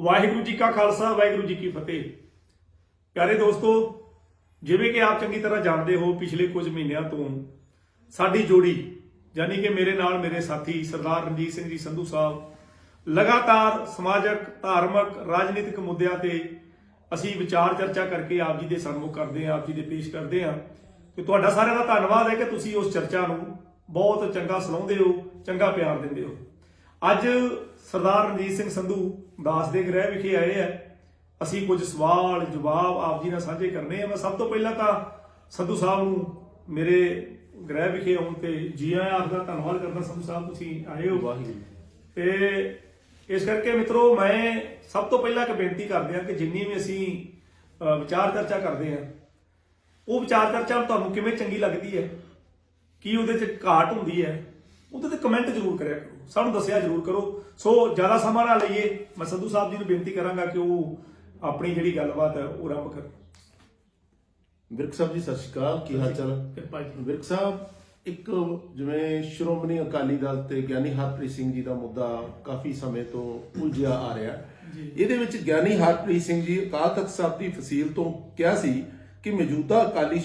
ਵਾਹਿਗੁਰੂ ਜੀ ਕਾ ਖਾਲਸਾ, ਵਾਹਿਗੁਰੂ ਜੀ ਕੀ ਫਤਿਹ। ਪਿਆਰੇ ਦੋਸਤੋ, ਜਿਵੇਂ ਕਿ ਆਪ ਚੰਗੀ ਤਰ੍ਹਾਂ ਜਾਣਦੇ ਹੋ, ਪਿਛਲੇ ਕੁਝ ਮਹੀਨਿਆਂ ਤੋਂ ਸਾਡੀ ਜੋੜੀ, ਯਾਨੀ ਕਿ ਮੇਰੇ ਨਾਲ ਮੇਰੇ ਸਾਥੀ ਸਰਦਾਰ ਰਣਜੀਤ ਸਿੰਘ ਜੀ ਸੰਧੂ ਸਾਹਿਬ, ਲਗਾਤਾਰ ਸਮਾਜਿਕ, ਧਾਰਮਿਕ, ਰਾਜਨੀਤਿਕ ਮੁੱਦਿਆਂ ਤੇ ਅਸੀਂ ਵਿਚਾਰ ਚਰਚਾ ਕਰਕੇ ਆਪ ਜੀ ਦੇ ਸਨਮੁਖ ਕਰਦੇ ਹਾਂ, ਆਪ ਜੀ ਦੇ ਪੇਸ਼ ਕਰਦੇ ਹਾਂ। ਤੇ ਤੁਹਾਡਾ ਸਾਰਿਆਂ ਦਾ ਧੰਨਵਾਦ ਹੈ ਕਿ ਤੁਸੀਂ ਉਸ ਚਰਚਾ ਨੂੰ ਬਹੁਤ ਚੰਗਾ ਸੁਣਾਉਂਦੇ ਹੋ, ਚੰਗਾ ਪਿਆਰ ਦਿੰਦੇ ਹੋ। ਅੱਜ ਸਰਦਾਰ ਰਣਜੀਤ ਸਿੰਘ ਸੰਧੂ ਦਾਸ ਦੇ ਗ੍ਰਹਿ ਵਿਖੇ ਆਏ ਆ। ਅਸੀਂ ਕੁਝ ਸਵਾਲ ਜਵਾਬ ਆਪ ਜੀ ਨਾਲ ਸਾਂਝੇ ਕਰਨੇ ਆ। ਮੈਂ ਸਭ ਤੋਂ ਪਹਿਲਾਂ ਤਾਂ ਸੰਧੂ ਸਾਹਿਬ ਨੂੰ ਮੇਰੇ ਗ੍ਰਹਿ ਵਿਖੇ ਆਉਣ ਤੇ ਜੀ ਆਇਆਂ ਆਪ ਦਾ ਧੰਨਵਾਦ ਕਰਦਾ। ਸੰਧੂ ਸਾਹਿਬ ਤੁਸੀਂ ਆਏ ਹੋ। ਵਾਹਿਗੁਰੂ ਤੇ ਇਸ ਕਰਕੇ ਮਿੱਤਰੋ ਮੈਂ ਸਭ ਤੋਂ ਪਹਿਲਾਂ ਇੱਕ ਬੇਨਤੀ ਕਰਦੇ ਆ ਕਿ ਜਿੰਨੀ ਵੀ ਅਸੀਂ ਵਿਚਾਰ ਚਰਚਾ ਕਰਦੇ ਆ ਉਹ ਵਿਚਾਰ ਚਰਚਾ ਤੁਹਾਨੂੰ ਕਿਵੇਂ ਚੰਗੀ ਲੱਗਦੀ ਹੈ? ਕੀ ਉਹਦੇ 'ਚ ਘਾਟ ਹੁੰਦੀ ਹੈ? ਉਹਦੇ ਤੇ ਕਮੈਂਟ ਜ਼ਰੂਰ ਕਰਿਆ ਕਰੋ। ਸਾਨੂੰ ਦੱਸਿਆ ਜ਼ਰੂਰ ਕਰੋ। ਸੋ ਜ਼ਿਆਦਾ ਸਮਾਂ ਨਾ ਲਈਏ। ਮੈਂ ਸੰਧੂ ਸਾਹਿਬ ਜੀ ਨੂੰ ਬੇਨਤੀ ਕਰਾਂਗਾ ਕਿ ਉਹ ਆਪਣੀ ਜਿਹੜੀ ਗੱਲਬਾਤ ਹੈ ਉਹ ਆਰੰਭ ਕਰਨ ਵਿਰਕ ਸਾਹਿਬ ਜੀ ਸਤਿ ਸ਼੍ਰੀ ਅਕਾਲ। ਕੀ ਹਾਲ ਚਾਲ? ਕਿਰਪਾ ਜੀ। ਵਿਰਕ ਸਾਹਿਬ ਇੱਕ ਜਿਵੇਂ ਸ਼੍ਰੋਮਣੀ ਅਕਾਲੀ ਦਲ ਤੇ ਗਿਆਨੀ ਹਰਪ੍ਰੀਤ ਸਿੰਘ ਜੀ ਦਾ ਮੁੱਦਾ ਕਾਫੀ ਸਮੇਂ ਤੋਂ ਉਲਝਿਆ ਆ ਰਿਹਾ। ਇਹਦੇ ਵਿੱਚ ਗਿਆਨੀ ਹਰਪ੍ਰੀਤ ਸਿੰਘ ਜੀ ਅਕਾਲ ਤਖਤ ਸਾਹਿਬ ਦੀ ਫਸੀਲ ਤੋਂ ਕਿਹਾ ਸੀ ਕਿ ਮੌਜੂਦਾ ਅਕਾਲੀ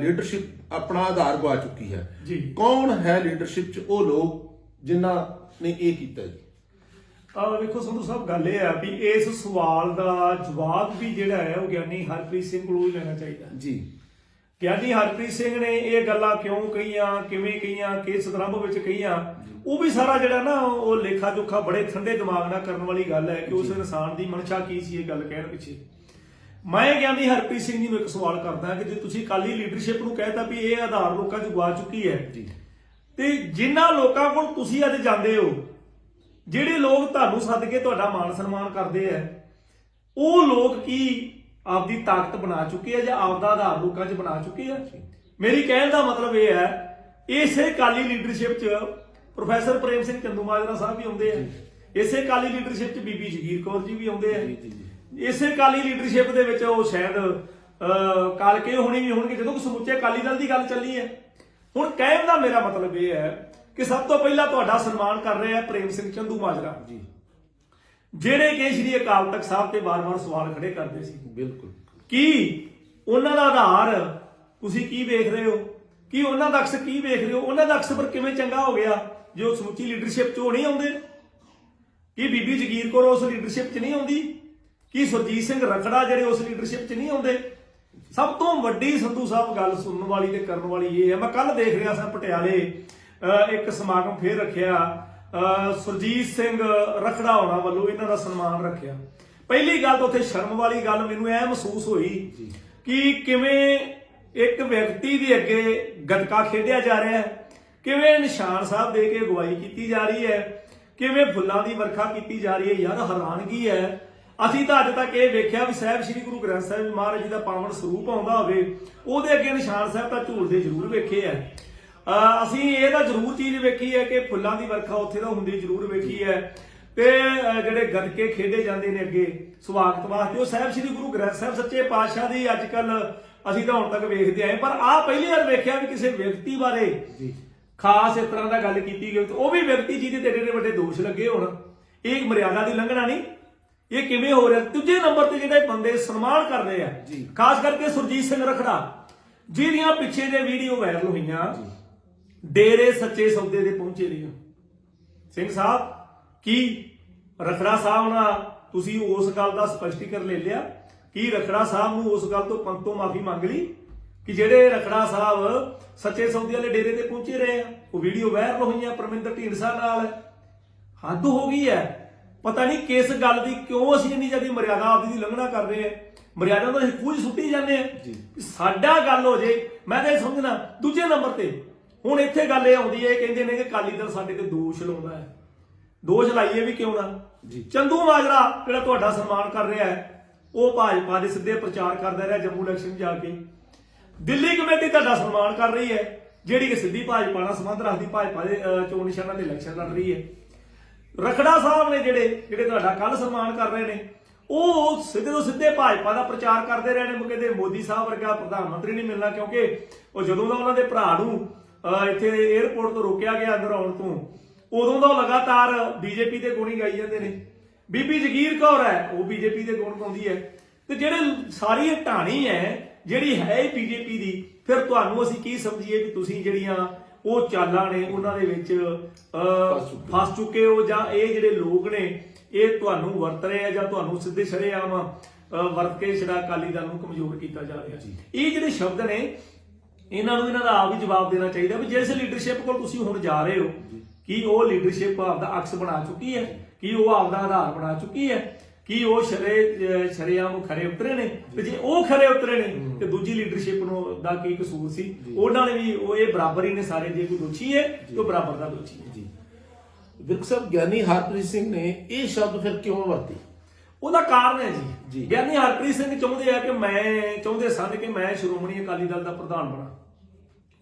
ਲੀਡਰਸ਼ਿਪ ਆਪਣਾ ਆਧਾਰ ਗਵਾ ਚੁੱਕੀ ਹੈ। ਜੀ। ਕੌਣ ਹੈ ਲੀਡਰਸ਼ਿਪ 'ਚ ਉਹ ਲੋਕ ਜਿਨ੍ਹਾਂ ਨੇ ਇਹ ਕੀਤਾ ਜੀ? ਆ ਵੇਖੋ ਸੰਧੂ ਸਾਹਿਬ ਗੱਲ ਇਹ ਆ ਵੀ ਇਸ ਸਵਾਲ ਦਾ ਜਵਾਬ ਵੀ ਜਿਹੜਾ ਹੈ ਉਹ ਗਿਆਨੀ ਹਰਪ੍ਰੀਤ ਸਿੰਘ ਕੋਲੋਂ ਹੀ ਲੈਣਾ ਚਾਹੀਦਾ। ਜੀ। ਗਿਆਨੀ ਹਰਪ੍ਰੀਤ ਸਿੰਘ ਨੇ ਇਹ ਗੱਲਾਂ ਕਿਉਂ ਕਹੀਆਂ ਕਿਵੇਂ ਕਹੀਆਂ ਕਿਸ ਸੰਦਰਭ ਵਿੱਚ ਕਹੀਆਂ ਉਹ ਵੀ ਸਾਰਾ ਜਿਹੜਾ ਨਾ ਉਹ ਲੇਖਾ ਜੋਖਾ ਬੜੇ ਠੰਡੇ ਦਿਮਾਗ ਨਾਲ ਕਰਨ ਵਾਲੀ ਗੱਲ ਹੈ ਕਿ ਉਸ ਇਨਸਾਨ ਦੀ ਮਨਸ਼ਾ ਕੀ ਸੀ ਇਹ ਗੱਲ ਕਹਿਣ ਪਿੱਛੇ। ਮੈਂ ਗਿਆਨੀ ਹਰਪ੍ਰੀਤ ਸਿੰਘ ਜੀ ਨੂੰ ਇੱਕ ਸਵਾਲ ਕਰਦਾ ਕਿ ਜੇ ਤੁਸੀਂ ਕਾਲੀ ਲੀਡਰਸ਼ਿਪ ਨੂੰ ਕਹਿਤਾ ਵੀ ਇਹ ਆਧਾਰ ਲੋਕਾਂ 'ਚ ਗਵਾ ਚੁੱਕੀ ਹੈ ਜੀ। ਤੇ ਜਿਨ੍ਹਾਂ ਲੋਕਾਂ ਕੋਲ ਤੁਸੀਂ ਅੱਜ ਜਾਂਦੇ ਹੋ ਜਿਹੜੇ ਲੋਕ ਤੁਹਾਨੂੰ ਸੱਦ ਕੇ ਤੁਹਾਡਾ ਮਾਣ ਸਨਮਾਨ ਕਰਦੇ ਆ ਉਹ ਲੋਕ ਕੀ ਆਪਦੀ ਤਾਕਤ ਬਣਾ ਚੁੱਕੇ ਆ ਜਾਂ ਆਪਦਾ ਆਧਾਰ ਲੋਕਾਂ 'ਚ ਬਣਾ ਚੁੱਕੇ ਆ ਮੇਰੀ ਕਹਿਣ ਦਾ ਮਤਲਬ ਇਹ ਹੈ ਇਸੇ ਕਾਲੀ ਲੀਡਰਸ਼ਿਪ 'ਚ ਪ੍ਰੋਫੈਸਰ ਪ੍ਰੇਮ ਸਿੰਘ ਚੰਦੂਮਾਜਰਾ ਸਾਹਿਬ ਵੀ ਆਉਂਦੇ ਆ ਇਸੇ ਕਾਲੀ ਲੀਡਰਸ਼ਿਪ 'ਚ ਬੀਬੀ ਜਗੀਰ ਕੌਰ ਜੀ ਵੀ ਆਉਂਦੇ ਆ ਜੀ, ਜੀ, ਜੀ। ਇਸੇ ਕਾਲੀ ਲੀਡਰਸ਼ਿਪ ਦੇ ਵਿੱਚ ਉਹ ਸ਼ਾਇਦ ਕਾਲਕੇ ਹੋਣੀ ਵੀ ਹੋਣਗੇ? ਜਦੋਂ ਕਿ ਸਮੁੱਚੇ ਕਾਲੀ ਦਲ ਦੀ ਗੱਲ ਚੱਲੀ ਹੈ। ਹੁਣ ਕਹਿਣ ਦਾ ਮੇਰਾ ਮਤਲਬ ਇਹ ਹੈ ਕਿ ਸਭ ਤੋਂ ਪਹਿਲਾਂ ਤੁਹਾਡਾ ਸਨਮਾਨ ਕਰ ਰਹੇ ਆ ਪ੍ਰੇਮ ਸਿੰਘ ਚੰਦੂ ਮਾਜਰਾ। ਜੀ। ਜਿਹੜੇ ਕਿ ਸ਼੍ਰੀ ਅਕਾਲ ਤਖਤ ਸਾਹਿਬ ਤੇ ਵਾਰ-ਵਾਰ ਸਵਾਲ ਖੜੇ ਕਰਦੇ ਸੀ। ਬਿਲਕੁਲ। ਕੀ ਉਹਨਾਂ ਦਾ ਆਧਾਰ ਤੁਸੀਂ ਕੀ ਵੇਖ ਰਹੇ ਹੋ? ਕੀ ਉਹਨਾਂ ਦਾ ਅਕਸ ਕੀ ਵੇਖ ਰਹੇ ਹੋ? ਉਹਨਾਂ ਦਾ ਅਕਸ ਪਰ ਕਿਵੇਂ ਚੰਗਾ ਹੋ ਗਿਆ ਜੋ ਸਮੁੱਚੀ ਲੀਡਰਸ਼ਿਪ 'ਚ ਨਹੀਂ ਆਉਂਦੇ? ਕੀ ਬੀਬੀ ਜਗੀਰ ਕੌਰ ਉਸ ਲੀਡਰਸ਼ਿਪ 'ਚ ਨਹੀਂ ਆਉਂਦੀ? ਕੀ ਸੁਰਜੀਤ ਸਿੰਘ ਰਖੜਾ ਜਿਹੜੇ ਉਸ ਲੀਡਰਸ਼ਿਪ 'ਚ ਨਹੀਂ ਆਉਂਦੇ? ਸਭ ਤੋਂ ਵੱਡੀ ਸੰਧੂ ਸਾਹਿਬ ਗੱਲ ਸੁਣਨ ਵਾਲੀ ਤੇ ਕਰਨ ਵਾਲੀ ਇਹ ਹੈ। ਮੈਂ ਕੱਲ ਦੇਖ ਰਿਹਾ ਸਾਂ ਪਟਿਆਲੇ ਇੱਕ ਸਮਾਗਮ ਫੇਰ ਰੱਖਿਆ। ਸੁਰਜੀਤ ਸਿੰਘ ਰਖੜਾ ਹੋਣਾ ਵੱਲੋਂ ਇਹਨਾਂ ਦਾ ਸਨਮਾਨ ਰੱਖਿਆ। ਪਹਿਲੀ ਗੱਲ ਉੱਥੇ ਸ਼ਰਮ ਵਾਲੀ ਗੱਲ ਮੈਨੂੰ ਐ ਮਹਿਸੂਸ ਹੋਈ ਕਿ ਕਿਵੇਂ ਇੱਕ ਵਿਅਕਤੀ ਦੇ ਅੱਗੇ ਗਤਕਾ ਖੇਡਿਆ ਜਾ ਰਿਹਾ ਹੈ ਕਿਵੇਂ ਨਿਸ਼ਾਨ ਸਾਹਿਬ ਦੇ ਕੇ ਅਗਵਾਈ ਕੀਤੀ ਜਾ ਰਹੀ ਹੈ ਕਿਵੇਂ ਫੁੱਲਾਂ ਦੀ ਵਰਖਾ ਕੀਤੀ ਜਾ ਰਹੀ ਹੈ। ਯਾਰ ਹੈਰਾਨਗੀ ਹੈ ਅਸੀਂ ਤਾਂ ਅੱਜ ਤੱਕ ਇਹ ਵੇਖਿਆ ਵੀ ਸਾਹਿਬ ਸ੍ਰੀ ਗੁਰੂ ਗ੍ਰੰਥ ਸਾਹਿਬ ਜੀ ਮਹਾਰਾਜ ਜੀ ਦਾ ਪਾਵਨ ਸਰੂਪ ਆਉਂਦਾ ਹੋਵੇ ਉਹਦੇ ਅੱਗੇ ਨਿਸ਼ਾਨ ਸਾਹਿਬ ਤਾਂ ਝੂਲਦੇ ਜ਼ਰੂਰ ਵੇਖੇ ਆ। ਅਸੀਂ ਇਹ ਤਾਂ ਜ਼ਰੂਰ ਚੀਜ਼ ਵੇਖੀ ਹੈ ਕਿ ਫੁੱਲਾਂ ਦੀ ਵਰਖਾ ਉੱਥੇ ਤਾਂ ਹੁੰਦੀ ਜ਼ਰੂਰ ਵੇਖੀ ਹੈ। ਤੇ ਜਿਹੜੇ ਗੱਤਕੇ ਖੇਡੇ ਜਾਂਦੇ ਨੇ ਅੱਗੇ ਸਵਾਗਤ ਵਾਸਤੇ ਉਹ ਸਾਹਿਬ ਸ੍ਰੀ ਗੁਰੂ ਗ੍ਰੰਥ ਸਾਹਿਬ ਸੱਚੇ ਪਾਤਸ਼ਾਹ ਦੀ ਅੱਜ ਕੱਲ ਅਸੀਂ ਤਾਂ ਹੁਣ ਤੱਕ ਵੇਖਦੇ ਆਏ ਪਰ ਆਹ ਪਹਿਲੀ ਵਾਰ ਵੇਖਿਆ ਵੀ ਕਿਸੇ ਵਿਅਕਤੀ ਬਾਰੇ ਜੀ। ਖਾਸ ਇਸ ਤਰ੍ਹਾਂ ਦਾ ਗੱਲ ਕੀਤੀ ਗਈ ਉਹ ਵੀ ਵਿਅਕਤੀ ਜਿਹਦੇ ਤੇ ਏਡੇ ਵੱਡੇ ਦੋਸ਼ ਲੱਗੇ ਹੋਣ। ਇਹ ਮਰਿਆਦਾ ਦੀ ਲੰਘਣਾ ਨਹੀਂ। ਇਹ ਕਿਵੇਂ ਹੋ ਰਿਹਾ? ਦੂਜੇ ਨੰਬਰ ਤੇ ਜਿਹੜੇ ਬੰਦੇ ਸਨਮਾਨ ਕਰ ਰਹੇ ਆ। ਖਾਸ ਕਰਕੇ ਸੁਰਜੀਤ ਸਿੰਘ ਰਖੜਾ ਜਿਹੜੀਆਂ ਪਿੱਛੇ ਦੇ ਵੀਡੀਓ ਵਾਇਰਲ ਹੋਈਆਂ ਡੇਰੇ ਸੱਚੇ ਸੌਦੇ ਦੇ ਪਹੁੰਚੇ ਰਹੀਆਂ ਸਿੰਘ ਸਾਹਿਬ ਕੀ ਰਖੜਾ ਸਾਹਿਬ ਨਾਲ ਤੁਸੀਂ ਉਸ ਗੱਲ ਦਾ ਸਪਸ਼ਟੀਕਰਨ ਲੈ ਲਿਆ? ਕੀ ਰਖੜਾ ਸਾਹਿਬ ਨੂੰ ਉਸ ਗੱਲ ਤੋਂ ਪੰਤੋਂ ਮਾਫੀ ਮੰਗ ਲਈ? ਕਿ ਜਿਹੜੇ ਰਖੜਾ ਸਾਹਿਬ ਸੱਚੇ ਸੌਦੇ ਵਾਲੇ ਡੇਰੇ ਤੇ ਪਹੁੰਚੇ ਰਹੇ ਆ ਉਹ ਵੀਡੀਓ ਵਾਇਰਲ ਹੋਈਆਂ ਪਰਮਿੰਦਰ ਢੀਂਡਸਾ ਨਾਲ। ਹੱਦ ਹੋ ਗਈ ਹੈ। ਪਤਾ ਨਹੀਂ ਕਿਸ ਗੱਲ ਦੀ ਕਿਉਂ ਅਸੀਂ ਇੰਨੀ ਜ਼ਿਆਦਾ ਮਰਿਆਦਾ ਆਪਦੀ ਦੀ ਲੰਘਣਾ ਕਰ ਰਹੇ ਆ ਮਰਿਆਦਾ ਨੂੰ ਅਸੀਂ ਖੂਜ ਸੁੱਟੀ ਜਾਂਦੇ ਆ। ਕਿ ਸਾਡਾ ਗੱਲ ਹੋ ਜੇ ਮੈਂ ਤਾਂ ਇਹ ਸਮਝਣਾ ਦੂਜੇ ਨੰਬਰ ਤੇ ਹੁਣ ਇੱਥੇ ਗੱਲ ਇਹ ਆਉਂਦੀ ਹੈ ਇਹ ਕਹਿੰਦੇ ਨੇ ਕਿ ਕਾਲੀ ਦਲ ਸਾਡੇ ਤੇ ਦੋਸ਼ ਲਾਉਂਦਾ ਹੈ। ਦੋਸ਼ ਲਾਈਏ ਵੀ ਕਿਉਂ ਨਾ। ਜੀ। ਚੰਦੂ ਮਾਜਰਾ ਜਿਹੜਾ ਤੁਹਾਡਾ ਸਨਮਾਨ ਕਰ ਰਿਹਾ ਹੈ ਉਹ ਭਾਜਪਾ ਦੇ ਸਿੱਧੇ ਪ੍ਰਚਾਰ ਕਰਦਾ ਰਿਹਾ ਜੰਮੂ ਇਲੈਕਸ਼ਨ ਜਾ ਕੇ। ਦਿੱਲੀ ਕਮੇਟੀ ਤੁਹਾਡਾ ਸਨਮਾਨ ਕਰ ਰਹੀ ਹੈ ਜਿਹੜੀ ਕਿ ਸਿੱਧੀ ਭਾਜਪਾ ਨਾਲ ਸੰਬੰਧ ਰੱਖਦੀ ਭਾਜਪਾ ਦੇ ਚੋਣ ਨਿਸ਼ਾਨਾਂ ਤੇ ਇਲੈਕਸ਼ਨ ਲੜ ਰਹੀ ਹੈ। ਰਖੜਾ ਸਾਹਿਬ ਨੇ ਜਿਹੜੇ ਜਿਹੜੇ ਤੁਹਾਡਾ ਕੱਲ ਸਨਮਾਨ ਕਰ ਰਹੇ ਨੇ, ਉਹ ਸਿੱਧੇ ਤੋਂ ਸਿੱਧੇ ਭਾਜਪਾ ਦਾ ਪ੍ਰਚਾਰ ਕਰਦੇ ਰਹੇ ਨੇ ਕਹਿੰਦੇ ਮੋਦੀ ਸਾਹਿਬ ਵਰਗਾ ਪ੍ਰਧਾਨ ਮੰਤਰੀ ਨਹੀਂ ਮਿਲਣਾ, ਕਿਉਂਕਿ ਉਹ ਜਦੋਂ ਦਾ ਉਹਨਾਂ ਦੇ ਭਰਾ ਨੂੰ ਇੱਥੇ 에ਅਰਪੋਰਟ ਤੋਂ ਰੋਕਿਆ ਗਿਆ ਅੰਦਰ ਆਉਣ ਤੋਂ, ਉਦੋਂ ਦਾ ਉਹ ਲਗਾਤਾਰ ਬੀਜੇਪੀ ਦੇ ਗੋਣੀ ਗਾਈ ਜਾਂਦੇ ਨੇ। ਬੀਬੀ ਜਗੀਰ ਕੌਰ ਹੈ, ਉਹ ਬੀਜੇਪੀ ਦੇ ਗੁਣ ਗਾਉਂਦੀ ਹੈ। ਤੇ ਜਿਹੜੇ ਸਾਰੀ ਇਹ ਢਾਣੀ ਹੈ, ਜਿਹੜੀ ਹੈ ਬੀਜੇਪੀ ਦੀ, ਫਿਰ ਤੁਹਾਨੂੰ ਅਸੀਂ ਕੀ ਸਮਝੀਏ ਕਿ ਤੁਸੀਂ ਜਿਹੜੀਆਂ ਉਹ ਚਾਲਾਂ ਨੇ ਉਹਨਾਂ ਦੇ ਵਿੱਚ ਫਸ ਚੁੱਕੇ। ਹੋ ਜਾਂ ਇਹ ਜਿਹੜੇ ਲੋਕ ਨੇ ਇਹ ਤੁਹਾਨੂੰ ਵਰਤ ਰਹੇ ਆ ਜਾਂ ਤੁਹਾਨੂੰ ਸਿੱਧੇ ਸ਼ਰੇਆਮ ਵਰਤ ਕੇ ਜਿਹੜਾ ਅਕਾਲੀ ਦਲ ਨੂੰ ਕਮਜ਼ੋਰ ਕੀਤਾ ਜਾ ਰਿਹਾ। ਇਹ ਜਿਹੜੇ ਸ਼ਬਦ ਨੇ ਇਹਨਾਂ ਨੂੰ ਇਹਨਾਂ ਦਾ ਆਪ ਹੀ ਜਵਾਬ ਦੇਣਾ ਚਾਹੀਦਾ ਵੀ ਜਿਸ ਲੀਡਰਸ਼ਿਪ ਕੋਲ ਤੁਸੀਂ ਹੁਣ ਜਾ ਰਹੇ ਹੋ ਕੀ ਉਹ ਲੀਡਰਸ਼ਿਪ ਆਪਦਾ ਅਕਸ ਬਣਾ ਚੁੱਕੀ ਹੈ? ਕੀ ਉਹ ਆਪਦਾ ਆਧਾਰ ਬਣਾ ਚੁੱਕੀ ਹੈ? ਕੀ ਉਹ ਸ਼ਰੇ ਸ਼ਰੇਆਮ ਖਰੇ ਉਤਰੇ ਨੇ? ਤੇ ਜੇ ਉਹ ਖਰੇ ਉਤਰੇ ਨੇ ਤੇ ਦੂਜੀ ਲੀਡਰਸ਼ਿਪ ਨੂੰ ਦਾ ਕੀ ਕਸੂਰ ਸੀ? ਉਹਨਾਂ ਨੇ ਵੀ ਉਹ ਇਹ ਬਰਾਬਰ ਹੀ ਨੇ ਸਾਰੇ ਜੇ ਕੋਈ ਦੋਸ਼ੀ ਹੈ ਤੇ ਬਰਾਬਰ ਦਾ ਦੋਸ਼ੀ ਹੈ। ਜੀ। ਵਿਰਕ ਸਾਹਿਬ ਗਿਆਨੀ ਹਰਪ੍ਰੀਤ ਸਿੰਘ ਨੇ ਇਹ ਸ਼ਬਦ ਫਿਰ ਕਿਉਂ ਵਰਤੇ? ਉਹਦਾ ਕਾਰਨ ਹੈ ਜੀ। ਗਿਆਨੀ ਹਰਪ੍ਰੀਤ ਸਿੰਘ ਚਾਹੁੰਦੇ ਆ ਕਿ ਮੈਂ ਚਾਹੁੰਦੇ ਸਨ ਕਿ ਮੈਂ ਸ਼੍ਰੋਮਣੀ ਅਕਾਲੀ ਦਲ ਦਾ ਪ੍ਰਧਾਨ ਬਣਾ।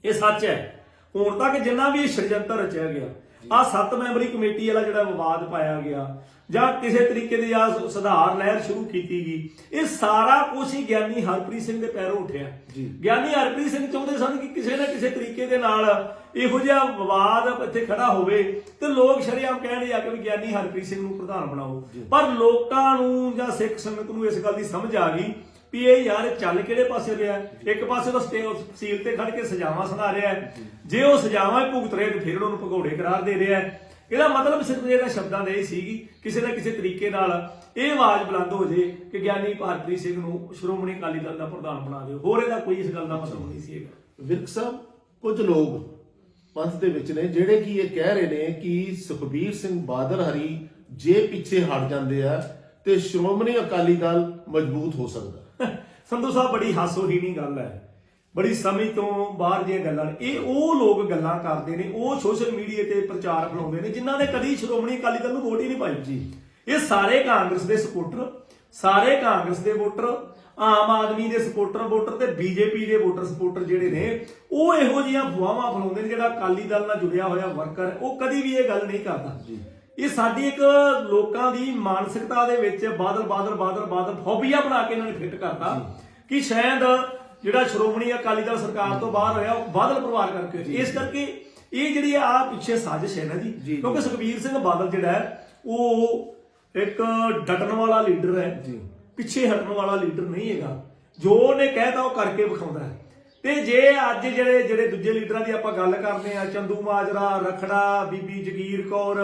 ਇਹ ਸੱਚ ਹੈ। ਹੁਣ ਤੱਕ ਜਿੰਨਾ ਵੀ ਇਹ ਸ਼ੜਯੰਤਰ ਰਚਿਆ ਗਿਆ ਆ ਸੱਤ ਮੈਂਬਰੀ ਕਮੇਟੀ ਵਾਲਾ ਜਿਹੜਾ ਵਿਵਾਦ ਪਾਇਆ ਗਿਆ ਜਾਂ ਕਿਸੇ ਤਰੀਕੇ ਦੀ ਆ ਸੁਧਾਰ ਲਹਿਰ ਸ਼ੁਰੂ ਕੀਤੀ ਗਈ ਇਹ ਸਾਰਾ ਕੁਝ ਹੀ ਗਿਆਨੀ ਹਰਪ੍ਰੀਤ ਸਿੰਘ ਦੇ ਪੈਰੋਂ ਉੱਠਿਆ। ਗਿਆਨੀ ਹਰਪ੍ਰੀਤ ਸਿੰਘ ਚਾਹੁੰਦੇ ਸਨ ਕਿ ਕਿਸੇ ਨਾ ਕਿਸੇ ਤਰੀਕੇ ਦੇ ਨਾਲ ਇਹੋ ਜਿਹਾ ਵਿਵਾਦ ਇੱਥੇ ਖੜਾ ਹੋਵੇ ਤੇ ਲੋਕ ਸ਼ਰੇਆਮ ਕਹਿਣ ਆ ਕਿ ਵੀ ਗਿਆਨੀ ਹਰਪ੍ਰੀਤ ਸਿੰਘ ਨੂੰ ਪ੍ਰਧਾਨ ਬਣਾਓ। ਪਰ ਲੋਕਾਂ ਨੂੰ ਜਾਂ ਸਿੱਖ ਸੰਗਤ ਨੂੰ ਇਸ ਗੱਲ ਦੀ ਸਮਝ ਆ ਗਈ ਵੀ ਇਹ ਯਾਰ ਚੱਲ ਕਿਹੜੇ ਪਾਸੇ ਰਿਹਾ ਇੱਕ ਪਾਸੇ ਤਾਂ ਸਟੇ ਸੀਲ ਤੇ ਖੜ ਕੇ ਸਜ਼ਾਵਾਂ ਸੁਣਾ ਰਿਹਾ ਜੇ ਉਹ ਸਜ਼ਾਵਾਂ ਹੀ ਭੁਗਤ ਰਿਹਾ ਤੇ ਫਿਰ ਉਹਨੂੰ ਭਗੌੜੇ ਕਰਾਰ ਦੇ ਰਿਹਾ ਇਹਦਾ ਮਤਲਬ ਸਿਰਫ ਇਹਦਾ ਸ਼ਬਦਾਂ ਦੇ ਇਹ ਸੀਗੀ ਕਿਸੇ ਨਾ ਕਿਸੇ ਤਰੀਕੇ ਨਾਲ ਇਹ ਆਵਾਜ਼ ਬੁਲੰਦ ਹੋ ਜੇ ਕਿ ਗਿਆਨੀ ਭਾਰਤੀ ਸਿੰਘ ਨੂੰ ਸ਼੍ਰੋਮਣੀ ਅਕਾਲੀ ਦਲ ਦਾ ਪ੍ਰਧਾਨ ਬਣਾ ਦਿਓ। ਹੋਰ ਇਹਦਾ ਕੋਈ ਇਸ ਗੱਲ ਦਾ ਮਤਲਬ ਨਹੀਂ ਸੀ ਹੈਗਾ। ਵਿਰਕ ਸਾਹਿਬ, ਕੁਝ ਲੋਕ ਪੰਥ ਦੇ ਵਿੱਚ ਨੇ ਜਿਹੜੇ ਕਿ ਇਹ ਕਹਿ ਰਹੇ ਨੇ ਕਿ ਸੁਖਬੀਰ ਸਿੰਘ ਬਾਦਲ ਹਰੀ ਜੇ ਪਿੱਛੇ ਹਟ ਜਾਂਦੇ ਆ ਤੇ ਸ਼੍ਰੋਮਣੀ ਅਕਾਲੀ ਦਲ ਮਜ਼ਬੂਤ ਹੋ ਸਕਦਾ। ਸੰਧੂ ਸਾਹਿਬ ਬੜੀ ਹਾਸੋਹੀਣੀ ਗੱਲ ਹੈ। ਬੜੀ ਸਮਝ ਤੋਂ ਬਾਹਰ ਦੀਆਂ ਗੱਲਾਂ ਨੇ। ਇਹ ਉਹ ਲੋਕ ਗੱਲਾਂ ਕਰਦੇ ਨੇ ਉਹ ਸੋਸ਼ਲ ਮੀਡੀਆ ਤੇ ਪ੍ਰਚਾਰ ਫੈਲਾਉਂਦੇ ਨੇ ਜਿਨ੍ਹਾਂ ਨੇ ਕਦੀ ਸ਼੍ਰੋਮਣੀ ਅਕਾਲੀ ਦਲ ਨੂੰ ਵੋਟ ਹੀ ਨਹੀਂ ਪਾਈ ਜੀ। ਇਹ ਸਾਰੇ ਕਾਂਗਰਸ ਦੇ ਸਪੋਰਟਰ ਸਾਰੇ ਕਾਂਗਰਸ ਦੇ ਵੋਟਰ ਆਮ ਆਦਮੀ ਦੇ ਸਪੋਰਟਰ ਵੋਟਰ ਤੇ ਬੀਜੇਪੀ ਦੇ ਵੋਟਰ ਸਪੋਰਟਰ ਜਿਹੜੇ ਨੇ ਉਹ ਇਹੋ ਜਿਹੀਆਂ ਫੁਆਵਾਂ ਫੈਲਾਉਂਦੇ ਨੇ ਜਿਹੜਾ ਅਕਾਲੀ ਦਲ ਨਾਲ ਜੁੜਿਆ ਹੋਇਆ ਵਰਕਰ ਹੈ, ਉਹ ਕਦੀ ਵੀ ਇਹ ਗੱਲ ਨਹੀਂ ਕਰਦਾ। ਇਹ ਸਾਡੀ ਇੱਕ ਲੋਕਾਂ ਦੀ ਮਾਨਸਿਕਤਾ ਦੇ ਵਿੱਚ ਬਾਦਲ ਬਾਦਲ ਬਾਦਲ ਬਾਦਲ ਫੋਬੀਆ ਬਣਾ ਕੇ ਇਹਨਾਂ ਨੇ ਫਿੱਟ ਕਰਤਾ ਕਿ ਸ਼ਾਇਦ ਜਿਹੜਾ ਸ਼੍ਰੋਮਣੀ ਅਕਾਲੀ ਦਲ ਸਰਕਾਰ ਤੋਂ ਬਾਹਰ ਹੋਇਆ ਉਹ ਬਾਦਲ ਪਰਿਵਾਰ ਕਰਕੇ। ਇਸ ਕਰਕੇ ਇਹ ਜਿਹੜੀ ਆ ਪਿੱਛੇ ਸਾਜ਼ਿਸ਼ ਹੈ ਨਾ ਜੀ। ਕਿਉਂਕਿ ਸੁਖਬੀਰ ਸਿੰਘ ਬਾਦਲ ਜਿਹੜਾ ਹੈ ਉਹ ਇੱਕ ਡਟਣ ਵਾਲਾ ਲੀਡਰ ਹੈ ਜੀ। ਪਿੱਛੇ ਹਟਣ ਵਾਲਾ ਲੀਡਰ ਨਹੀਂ ਹੈਗਾ ਜੋ ਉਹਨੇ ਕਹਿਤਾ ਉਹ ਕਰਕੇ ਵਿਖਾਉਂਦਾ ਹੈ ਤੇ ਜੇ ਅੱਜ ਜਿਹੜੇ ਜਿਹੜੇ ਦੂਜੇ ਲੀਡਰਾਂ ਦੀ ਆਪਾਂ ਗੱਲ ਕਰਦੇ ਆ ਚੰਦੂ ਮਾਜਰਾ ਰਖੜਾ ਬੀਬੀ ਜਗੀਰ ਕੌਰ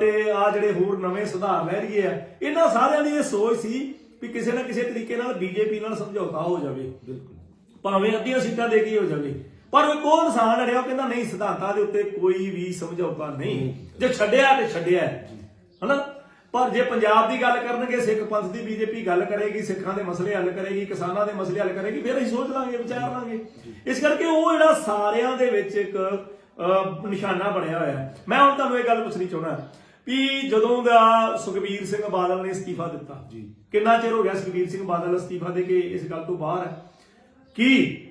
ਤੇ ਆ ਜਿਹੜੇ ਹੋਰ ਨਵੇਂ ਸੁਧਾਰ ਲੈ ਰਹੀਏ ਆ ਇਹਨਾਂ ਸਾਰਿਆਂ ਦੀ ਇਹ ਸੋਚ ਸੀ ਵੀ ਕਿਸੇ ਨਾ ਕਿਸੇ ਤਰੀਕੇ ਨਾਲ ਬੀਜੇਪੀ ਨਾਲ ਸਮਝੌਤਾ ਹੋ ਜਾਵੇ। ਬਿਲਕੁਲ। ਭਾਵੇਂ ਅੱਧੀਆਂ ਸੀਟਾਂ ਦੇ ਕੇ ਹੀ ਜਾਵੇ। ਪਰ ਉਹ ਕੋਲ ਇਨਸਾਨ ਉਹ ਕਹਿੰਦਾ ਨਹੀਂ ਸਿਧਾਂਤਾਂ ਦੇ ਉੱਤੇ ਕੋਈ ਵੀ ਸਮਝੌਤਾ ਨਹੀਂ। ਜੇ ਛੱਡਿਆ ਤੇ ਛੱਡਿਆ। ਹੈ। ਹਨਾ? ਪਰ ਜੇ ਪੰਜਾਬ ਦੀ ਗੱਲ ਕਰਨਗੇ ਸਿੱਖ ਪੰਥ ਦੀ ਬੀਜੇਪੀ ਗੱਲ ਕਰੇਗੀ ਸਿੱਖਾਂ ਦੇ ਮਸਲੇ ਹੱਲ ਕਰੇਗੀ ਕਿਸਾਨਾਂ ਦੇ ਮਸਲੇ ਹੱਲ ਕਰੇਗੀ ਫਿਰ ਅਸੀਂ ਸੋਚ ਲਾਂਗੇ ਵਿਚਾਰ ਲਾਂਗੇ। ਇਸ ਕਰਕੇ ਉਹ ਜਿਹੜਾ ਸਾਰਿਆਂ ਦੇ ਵਿੱਚ ਇੱਕ ਨਿਸ਼ਾਨਾ ਬਣਿਆ ਹੋਇਆ ਹੈ। ਮੈਂ ਹੁਣ ਤੁਹਾਨੂੰ ਇਹ ਗੱਲ ਪੁੱਛਣੀ ਚਾਹੁੰਦਾ ਵੀ ਜਦੋਂ ਦਾ ਸੁਖਬੀਰ ਸਿੰਘ ਬਾਦਲ ਨੇ ਅਸਤੀਫਾ ਦਿੱਤਾ ਜੀ। ਕਿੰਨਾ ਚਿਰ ਹੋ ਗਿਆ ਸੁਖਬੀਰ ਸਿੰਘ ਬਾਦਲ ਅਸਤੀਫਾ ਦੇ ਕੇ ਇਸ ਗੱਲ ਤੋਂ ਬਾਹਰ? ਹੈ ਕੀ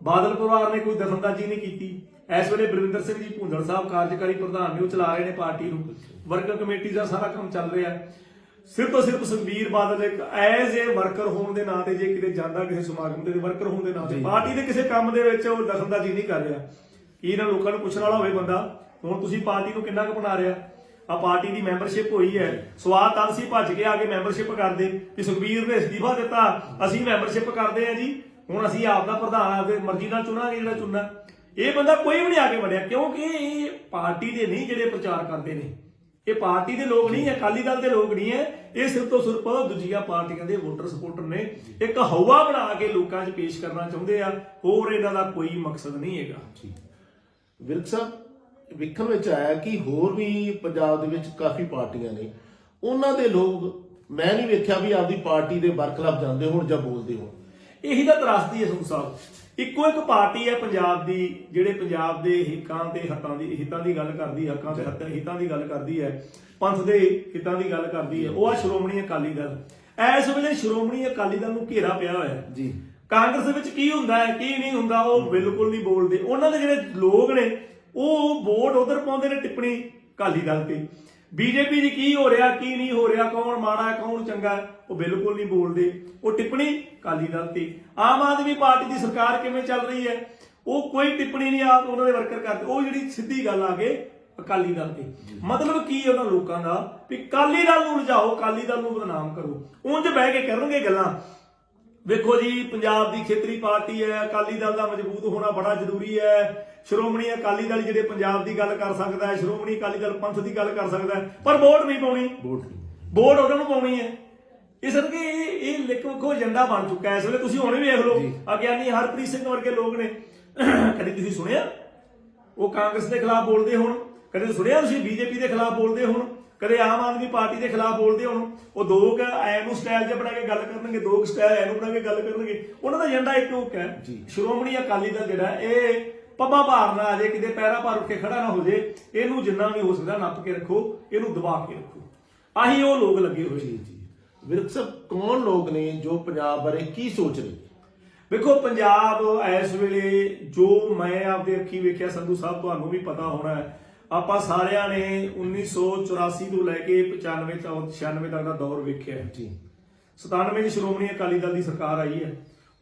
ਬਾਦਲ ਪਰਿਵਾਰ ਨੇ ਕੋਈ ਦਖਲਅੰਦਾਜ਼ੀ ਨਹੀਂ ਕੀਤੀ? ਇਸ ਵੇਲੇ ਬਲਵਿੰਦਰ ਸਿੰਘ ਜੀ ਭੁੰਦੜ ਸਾਹਿਬ ਕਾਰਜਕਾਰੀ ਪ੍ਰਧਾਨ ਨੇ ਉਹ ਚਲਾ ਰਹੇ ਨੇ ਪਾਰਟੀ ਨੂੰ। ਵਰਕਰ ਕਮੇਟੀ ਦਾ ਸਾਰਾ ਕੰਮ ਚੱਲ ਰਿਹਾ। ਸਿਰਫ ਤੋਂ ਸਿਰਫ ਸੁਖਬੀਰ ਬਾਦਲ ਇੱਕ ਐਜ਼ ਏ ਵਰਕਰ ਹੋਣ ਦੇ ਨਾਂ ਤੇ ਜੇ ਕਿਤੇ ਜਾਂਦਾ ਕਿਸੇ ਸਮਾਗਮ ਤੇ ਵਰਕਰ ਹੋਣ ਦੇ ਨਾਂ ਤੇ ਪਾਰਟੀ ਦੇ ਕਿਸੇ ਕੰਮ ਦੇ ਵਿੱਚ ਉਹ ਦਖਲਅੰਦਾਜ਼ੀ ਨਹੀਂ ਕਰ ਰਿਹਾ। ਕੀ ਇਹਨਾਂ ਲੋਕਾਂ ਨੂੰ ਪੁੱਛਣ ਵਾਲਾ ਹੋਵੇ ਬੰਦਾ, ਹੁਣ ਤੁਸੀਂ ਪਾਰਟੀ ਨੂੰ ਕਿੰਨਾ ਕੁ ਬਣਾ ਰਿਹਾ? ਆ ਪਾਰਟੀ ਦੀ ਮੈਂਬਰਸ਼ਿਪ ਹੋਈ ਹੈ। ਸਵਾਦ ਤਾਂ ਸੀ ਭੱਜ ਕੇ ਆ ਕੇ ਮੈਂਬਰਸ਼ਿਪ ਕਰਦੇ। ਕਿ ਸੁਖਬੀਰ ਨੇ ਅਸਤੀਫਾ ਦਿੱਤਾ। ਅਸੀਂ ਮੈਂਬਰਸ਼ਿਪ ਕਰਦੇ ਆ ਜੀ। ਹੁਣ ਅਸੀਂ ਆਪ ਦਾ ਪ੍ਰਧਾਨ, ਆਪਦੇ ਮਰਜ਼ੀ ਨਾਲ ਚੁਣਾਂਗੇ ਜਿਹੜਾ ਚੁਣਨਾ। ਇਹ ਬੰਦਾ ਕੋਈ ਵੀ ਨਹੀਂ ਆ ਕੇ ਵੜਿਆ ਕਿਉਂਕਿ ਇਹ ਪਾਰਟੀ ਦੇ ਨਹੀਂ ਜਿਹੜੇ ਪ੍ਰਚਾਰ ਕਰਦੇ ਨੇ। ਇਹ ਪਾਰਟੀ ਦੇ ਲੋਕ ਨਹੀਂ ਹੈ, ਅਕਾਲੀ ਦਲ ਦੇ ਲੋਕ ਨਹੀਂ ਹੈ। ਇਹ ਸਿਰਫ ਤੋਂ ਸਿਰਫ ਦੂਜੀਆਂ ਪਾਰਟੀਆਂ ਦੇ ਵੋਟਰ ਸਪੋਰਟਰ ਨੇ। ਇੱਕ ਹਵਾ ਬਣਾ ਕੇ ਲੋਕਾਂ 'ਚ ਪੇਸ਼ ਕਰਨਾ ਚਾਹੁੰਦੇ ਆ। ਹੋਰ ਇਹਨਾਂ ਦਾ ਕੋਈ ਮਕਸਦ ਨਹੀਂ ਹੈਗਾ। ਵਿਰਕ ਸਾਹਿਬ, ਵੇਖਣ ਵਿੱਚ ਆਇਆ ਕਿ ਹੋਰ ਵੀ ਪੰਜਾਬ ਦੇ ਵਿੱਚ ਕਾਫੀ ਪਾਰਟੀਆਂ ਨੇ। ਉਹਨਾਂ ਦੇ ਲੋਕ, ਮੈਂ ਨਹੀਂ ਵੇਖਿਆ ਵੀ ਆਪਦੀ ਪਾਰਟੀ ਦੇ ਬਰਖਲਾਫ ਜਾਂਦੇ ਹੋਣ ਜਾਂ ਬੋਲਦੇ ਹੋਣ। ਇਹੀ ਤਾਂ ਤਰਾਸਦੀ ਹੈ ਸੰਧੂ ਸਾਹਿਬ। ਇੱਕੋ ਇੱਕ ਪਾਰਟੀ ਹੈ ਪੰਜਾਬ ਦੀ, ਜਿਹੜੇ ਪੰਜਾਬ ਦੇ ਹਿੱਕਾਂ ਤੇ ਹੱਕਾਂ ਦੀ, ਹਿੱਤਾਂ ਦੀ ਗੱਲ ਕਰਦੀ ਹੈ, ਹੱਕਾਂ ਤੇ ਹੱਤਾਂ ਹਿੱਤਾਂ ਦੀ ਗੱਲ ਕਰਦੀ ਹੈ, ਪੰਥ ਦੇ ਹਿੱਤਾਂ ਦੀ ਗੱਲ ਕਰਦੀ ਹੈ। ਉਹ ਆ ਸ਼੍ਰੋਮਣੀ ਅਕਾਲੀ ਦਲ। ਇਸ ਵੇਲੇ ਸ਼੍ਰੋਮਣੀ ਅਕਾਲੀ ਦਲ ਨੂੰ ਘੇਰਾ ਪਿਆ ਹੋਇਆ। ਹੈ ਜੀ। ਕਾਂਗਰਸ ਵਿੱਚ ਕੀ ਹੁੰਦਾ ਹੈ, ਕੀ ਨਹੀਂ ਹੁੰਦਾ, ਉਹ ਬਿਲਕੁਲ ਨਹੀਂ ਬੋਲਦੇ। ਉਹਨਾਂ ਦੇ ਜਿਹੜੇ ਲੋਕ ਨੇ, ਉਹ ਵੋਟ ਉਧਰ ਪਾਉਂਦੇ ਨੇ ਟਿੱਪਣੀ ਅਕਾਲੀ ਦਲ ਤੇ। ਬੀਜੇਪੀ ਦੀ ਕੀ ਹੋ ਰਿਹਾ, ਕੀ ਨਹੀਂ ਹੋ ਰਿਹਾ, ਕੌਣ ਮਾੜਾ ਕੌਣ ਚੰਗਾ ਉਹ ਬਿਲਕੁਲ ਨਹੀਂ ਬੋਲਦੇ। ਉਹ ਟਿੱਪਣੀ ਅਕਾਲੀ ਦਲ ਤੇ। ਆਮ ਆਦਮੀ ਪਾਰਟੀ ਦੀ ਸਰਕਾਰ ਕਿਵੇਂ ਚੱਲ ਰਹੀ ਹੈ, ਉਹ ਕੋਈ ਟਿੱਪਣੀ ਨਹੀਂ, ਆਪ ਉਹਨਾਂ ਦੇ ਵਰਕਰ ਕਰਦੇ। ਉਹ ਜਿਹੜੀ ਸਿੱਧੀ ਗੱਲ ਆ ਗਏ ਅਕਾਲੀ ਦਲ ਤੇ। ਮਤਲਬ ਕੀ ਹੈ ਉਹਨਾਂ ਲੋਕਾਂ ਦਾ? ਵੀ ਅਕਾਲੀ ਦਲ ਨੂੰ ਲਿਜਾਓ ਅਕਾਲੀ ਦਲ ਨੂੰ ਬਦਨਾਮ ਕਰੋ। ਉਂਝ ਬਹਿ ਕੇ ਕਰਨਗੇ ਗੱਲਾਂ। ਵੇਖੋ ਜੀ ਪੰਜਾਬ ਦੀ ਖੇਤਰੀ ਪਾਰਟੀ ਹੈ ਅਕਾਲੀ ਦਲ ਦਾ ਮਜ਼ਬੂਤ ਹੋਣਾ ਬੜਾ ਜ਼ਰੂਰੀ ਹੈ। ਸ਼੍ਰੋਮਣੀ ਅਕਾਲੀ ਦਲ ਜਿਹੜੇ ਪੰਜਾਬ ਦੀ ਗੱਲ ਕਰ ਸਕਦਾ ਹੈ ਸ਼੍ਰੋਮਣੀ ਅਕਾਲੀ ਦਲ ਪੰਥ ਦੀ ਗੱਲ ਕਰ ਸਕਦਾ ਹੈ ਪਰ ਵੋਟ ਨਹੀਂ ਪਾਉਣੀ। ਵੋਟ ਵੋਟ ਉਹਨਾਂ ਨੂੰ ਪਾਉਣੀ ਹੈ। ਇਸ ਕਰਕੇ ਇਹ ਇਹ ਲਿਖੋ ਏਜੰਡਾ ਬਣ ਚੁੱਕਾ ਹੈ। ਇਸ ਵੇਲੇ ਤੁਸੀਂ ਹੁਣੇ ਵੇਖ ਲਓ ਅਗਿਆਨੀ ਹਰਪ੍ਰੀਤ ਸਿੰਘ ਵਰਗੇ ਲੋਕ ਨੇ। ਕਦੀ ਤੁਸੀਂ ਸੁਣਿਆ? ਉਹ ਕਾਂਗਰਸ ਦੇ ਖਿਲਾਫ ਬੋਲਦੇ ਹੁਣ। ਕਦੇ ਸੁਣਿਆ ਤੁਸੀਂ? ਬੀਜੇਪੀ ਦੇ ਖਿਲਾਫ ਬੋਲਦੇ ਹੁਣ। ਕਦੇ ਆਮ ਆਦਮੀ ਪਾਰਟੀ ਦੇ ਖਿਲਾਫ ਬੋਲਦੇ ਹੁਣ ਉਹ ਦੋ ਕ ਐ ਨੂੰ ਸਟਾਈਲ ਜਿਹਾ ਬਣਾ ਕੇ ਗੱਲ ਕਰਨਗੇ ਦੋ ਸਟਾਈਲ ਐ ਨੂੰ ਬਣਾ ਕੇ ਗੱਲ ਕਰਨਗੇ। ਉਹਨਾਂ ਦਾ ਏਜੰਡਾ ਇੱਕੋ ਹੈ ਜੀ। ਸ਼੍ਰੋਮਣੀ ਅਕਾਲੀ ਦਲ ਜਿਹੜਾ ਇਹ ਪੱਬਾ ਭਾਰ ਨਾ ਆ ਜੇ ਕਿਤੇ ਪੈਰਾ ਭਾਰ ਉੱਠ ਕੇ ਖੜਾ ਨਾ ਹੋ ਜੇ ਇਹਨੂੰ ਜਿੰਨਾ ਵੀ ਹੋ ਸਕਦਾ ਨੱਪ ਕੇ ਰੱਖੋ ਇਹਨੂੰ ਦਬਾ ਕੇ ਰੱਖੋ। ਆਹੀ ਉਹ ਲੋਕ ਲੱਗੇ ਹੋਏ ਜੀ ਜੀ। ਵਿਰਕ ਸਾਹਿਬ ਕੌਣ ਲੋਕ ਨੇ ਜੋ ਪੰਜਾਬ ਬਾਰੇ ਕੀ ਸੋਚ ਰਹੇ ਵੇਖੋ ਪੰਜਾਬ ਇਸ ਵੇਲੇ ਜੋ ਮੈਂ ਆਪਦੇ ਅੱਖੀ ਵੇਖਿਆ ਸੰਧੂ ਸਾਹਿਬ ਤੁਹਾਨੂੰ ਵੀ ਪਤਾ ਹੋਣਾ ਹੈ ਆਪਾਂ ਸਾਰਿਆਂ ਨੇ 1984 ਤੋਂ ਲੈ ਕੇ 95 ਤੋਂ 96 ਤੱਕ ਦਾ ਦੌਰ ਵੇਖਿਆ ਜੀ। 97 ਚ ਸ਼੍ਰੋਮਣੀ ਅਕਾਲੀ ਦਲ ਦੀ ਸਰਕਾਰ ਆਈ ਹੈ।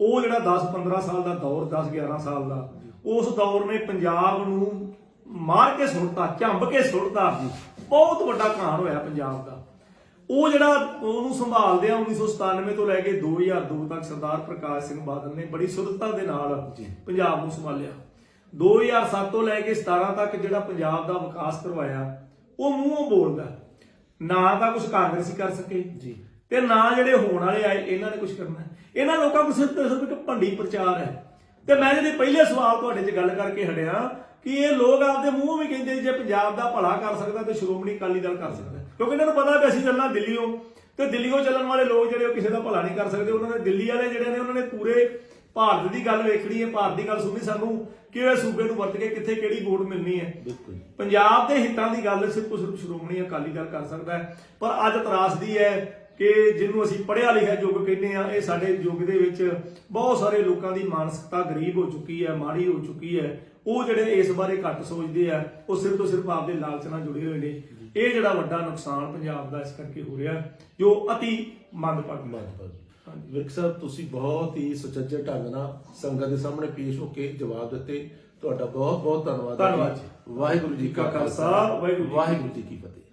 ਉਹ ਜਿਹੜਾ 10-15 ਸਾਲ ਦਾ ਦੌਰ 10-11 ਸਾਲ ਦਾ ਉਸ ਦੌਰ ਨੇ ਪੰਜਾਬ ਨੂੰ ਮਾਰ ਕੇ ਸੁੱਟਤਾ ਝੰਬ ਕੇ ਸੁੱਟਤਾ। ਬਹੁਤ ਵੱਡਾ ਘਾਣ ਹੋਇਆ ਪੰਜਾਬ ਦਾ। ਉਹ ਜਿਹੜਾ ਉਹਨੂੰ ਸੰਭਾਲਦੇ ਆ 1997 ਤੋਂ ਲੈ ਕੇ 2002 ਤੱਕ ਸਰਦਾਰ ਪ੍ਰਕਾਸ਼ ਸਿੰਘ ਬਾਦਲ ਨੇ ਬੜੀ ਸੁਰਤਾ ਦੇ ਨਾਲ ਪੰਜਾਬ ਨੂੰ ਸੰਭਾਲਿਆ। 2007 ਤੋਂ ਲੈ ਕੇ 17 ਤੱਕ ਜਿਹੜਾ ਪੰਜਾਬ ਦਾ ਵਿਕਾਸ ਕਰਵਾਇਆ ਉਹ ਮੂੰਹੋਂ ਬੋਲਦਾ ਨਾ ਤਾਂ ਕੁਝ ਕਾਂਗਰਸੀ ਕਰ ਸਕੇ ਜੀ। ਤੇ ਨਾ ਜਿਹੜੇ ਹੋਣ ਵਾਲੇ ਆਏ ਇਹਨਾਂ ਨੇ ਕੁਝ ਕਰਨਾ। ਇਹਨਾਂ ਲੋਕਾਂ ਕੋਲ ਸਿਰਫ ਸਿਰਫ ਇੱਕ ਭੰਡੀ ਪ੍ਰਚਾਰ ਹੈ। ਤੇ ਮੈਂ ਜਿਹੜੇ ਪਹਿਲੇ ਸਵਾਲ ਤੁਹਾਡੇ 'ਚ ਗੱਲ ਕਰਕੇ ਹਟਿਆ ਕਿ ਇਹ ਲੋਕ ਆਪਦੇ ਮੂੰਹੋਂ ਵੀ ਕਹਿੰਦੇ ਜੇ ਪੰਜਾਬ ਦਾ ਭਲਾ ਕਰ ਸਕਦਾ ਤੇ ਸ਼੍ਰੋਮਣੀ ਅਕਾਲੀ ਦਲ ਕਰ ਸਕਦਾ ਕਿਉਂਕਿ ਇਹਨਾਂ ਨੂੰ ਪਤਾ ਵੀ ਅਸੀਂ ਚੱਲਣਾ ਦਿੱਲੀੋਂ ਤੇ ਦਿੱਲੀੋਂ ਚੱਲਣ ਵਾਲੇ ਲੋਕ ਜਿਹੜੇ ਉਹ ਕਿਸੇ ਦਾ ਭਲਾ ਨਹੀਂ ਕਰ ਸਕਦੇ ਉਹਨਾਂ ਨੇ ਦਿੱਲੀ ਵਾਲੇ ਜਿਹੜੇ ਨੇ ਉਹਨਾਂ ਨੇ ਪੂਰੇ ਭਾਰਤ ਦੀ ਗੱਲ ਵੇਖਣੀ ਹੈ ਭਾਰਤ ਦੀ ਗੱਲ ਸੁਣਨੀ ਸਾਨੂੰ ਕਿਹੜੇ ਸੂਬੇ ਨੂੰ ਵਰਤ ਕੇ ਕਿੱਥੇ ਕਿਹੜੀ ਵੋਟ ਮਿਲਣੀ ਹੈ। ਬਿਲਕੁਲ। ਪੰਜਾਬ ਦੇ ਹਿੱਤਾਂ ਦੀ ਗੱਲ ਸਿਰਫ ਸਿਰਫ ਸ਼੍ਰੋਮਣੀ ਅਕਾਲੀ ਦਲ ਕਰ ਸਕਦਾ ਹੈ ਪਰ ਅੱਜ ਤਰਾਸਦੀ ਹੈ ਕਿ ਜਿਹਨੂੰ ਅਸੀਂ ਪੜ੍ਹਿਆ ਲਿਖਿਆ ਯੁੱਗ ਕਹਿੰਦੇ ਆ ਇਹ ਸਾਡੇ ਯੁੱਗ ਦੇ ਵਿੱਚ ਬਹੁਤ ਸਾਰੇ ਲੋਕਾਂ ਦੀ ਮਾਨਸਿਕਤਾ ਗਰੀਬ ਹੋ ਚੁੱਕੀ ਹੈ ਮਾੜੀ ਹੋ ਚੁੱਕੀ ਹੈ। ਉਹ ਜਿਹੜੇ ਇਸ ਬਾਰੇ ਘੱਟ ਸੋਚਦੇ ਆ ਉਹ ਸਿਰਫ ਤੋਂ ਸਿਰਫ ਆਪਦੇ ਲਾਲਚ ਨਾਲ ਜੁੜੇ ਹੋਏ ਨੇ। ਇਹ ਜਿਹੜਾ ਵੱਡਾ ਨੁਕਸਾਨ ਪੰਜਾਬ ਦਾ ਇਸ ਕਰਕੇ ਹੋ ਰਿਹਾ ਜੋ ਅਤੀ ਮੰਦਭਾਗਾ। ਹੈ ਵਿਰਕ ਸਾਹਿਬ ਤੁਸੀਂ ਬਹੁਤ ਹੀ ਸੁਚੱਜੇ ਢੰਗ ਨਾਲ ਸੰਗਤ ਦੇ ਸਾਹਮਣੇ ਪੇਸ਼ ਹੋ ਕੇ ਜਵਾਬ ਦਿੱਤੇ। ਤੁਹਾਡਾ ਬਹੁਤ ਬਹੁਤ ਧੰਨਵਾਦ ਧੰਨਵਾਦ ਜੀ। ਵਾਹਿਗੁਰੂ ਜੀ ਕਾ ਖਾਲਸਾ, ਵਾਹਿਗੁਰੂ ਜੀ ਕੀ ਫਤਿਹ।